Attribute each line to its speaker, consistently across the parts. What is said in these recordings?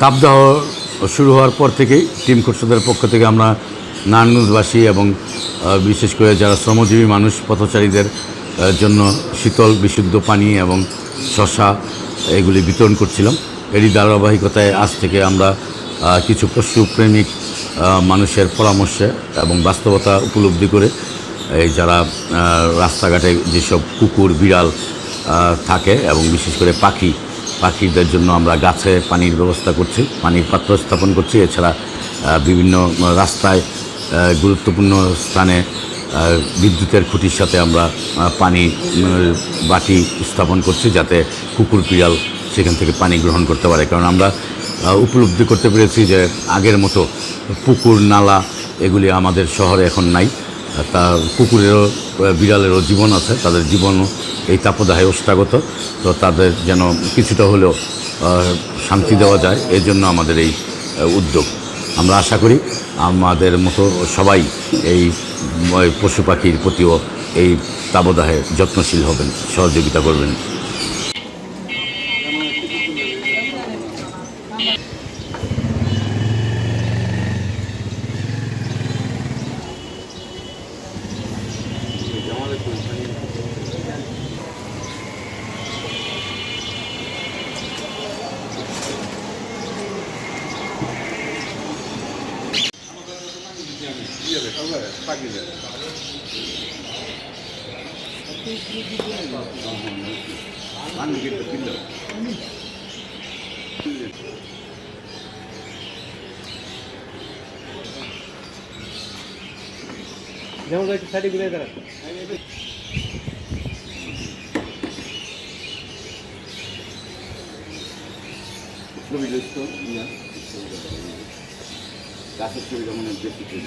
Speaker 1: তাপদাহ শুরু হওয়ার পর থেকেই টিম খোরশেদের পক্ষ থেকে আমরা নারায়ণগঞ্জবাসী এবং বিশেষ করে যারা শ্রমজীবী মানুষ, পথচারীদের জন্য শীতল, বিশুদ্ধ পানি এবং শশা এগুলি বিতরণ করছিলাম। এরই ধারাবাহিকতায় আজ থেকে আমরা কিছু পশুপ্রেমিক মানুষের পরামর্শে এবং বাস্তবতা উপলব্ধি করে এই যারা রাস্তাঘাটে যেসব কুকুর, বিড়াল থাকে এবং বিশেষ করে পাখি পাখিদের জন্য আমরা গাছে পানির ব্যবস্থা করছি, পানির পাত্র স্থাপন করছি। এছাড়া বিভিন্ন রাস্তায় গুরুত্বপূর্ণ স্থানে বিদ্যুতের খুঁটির সাথে আমরা পানি বাটি স্থাপন করছি যাতে কুকুর বিড়াল সেখান থেকে পানি গ্রহণ করতে পারে। কারণ আমরা উপলব্ধি করতে পেরেছি যে আগের মতো পুকুর, নালা এগুলি আমাদের শহরে এখন নাই। তা কুকুরেরও বিড়ালেরও জীবন আছে, তাদের জীবনও এই তাপদাহে ওষ্ঠাগত তো তাদের যেন কিছুটা হলেও শান্তি দেওয়া যায় এর জন্য আমাদের এই উদ্যোগ। আমরা আশা করি আমাদের মতো সবাই এই পশু পাখির প্রতিও এই তাবদাহে যত্নশীল হবেন, সহযোগিতা করবেন।
Speaker 2: যেমন সাইডে ঘুরে দাঁড়ান
Speaker 1: গাছের ছবি যেমন বেশি ছিল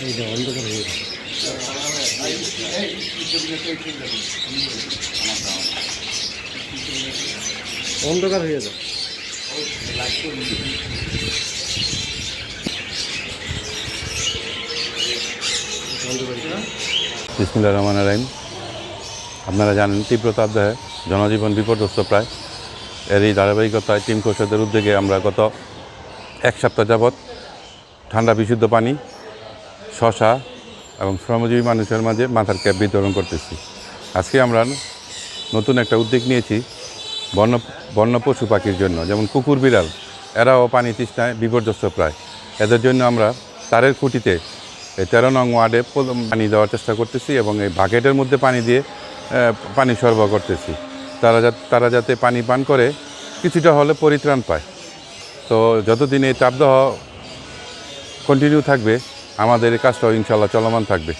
Speaker 1: 이제
Speaker 2: 언덕으로 해야 언덕으로 해야
Speaker 3: বিসমুল্লাহ রহমান রাহিম। আপনারা জানেন তীব্র তাপদাহে জনজীবন বিপর্যস্ত প্রায়। এর এই ধারাবাহিকতায় টিম কৌশলদের উদ্যোগে আমরা গত এক সপ্তাহ যাবৎ ঠান্ডা, বিশুদ্ধ পানি, শশা এবং শ্রমজীবী মানুষের মাঝে মাথার ক্যাপ বিতরণ করতেছি। আজকে আমরা নতুন একটা উদ্যোগ নিয়েছি বন্য বন্য পশু পাখির জন্য, যেমন কুকুর, বিড়াল। এরাও পানি তৃষ্ণায় বিপর্যস্ত প্রায়। এদের জন্য আমরা তারের খুঁটিতে এই তেরো নং ওয়ার্ডে পানি দেওয়ার চেষ্টা করতেছি এবং এই বাকেটের মধ্যে পানি দিয়ে পানি সরবরাহ করতেছি। তারা যা তারা যাতে পানি পান করে, কিছুটা হলে পরিত্রাণ পায়। তো যতদিন এই তাপদাহ কন্টিনিউ থাকবে, আমাদের এই কাজটাও ইনশাল্লাহ চলমান থাকবে।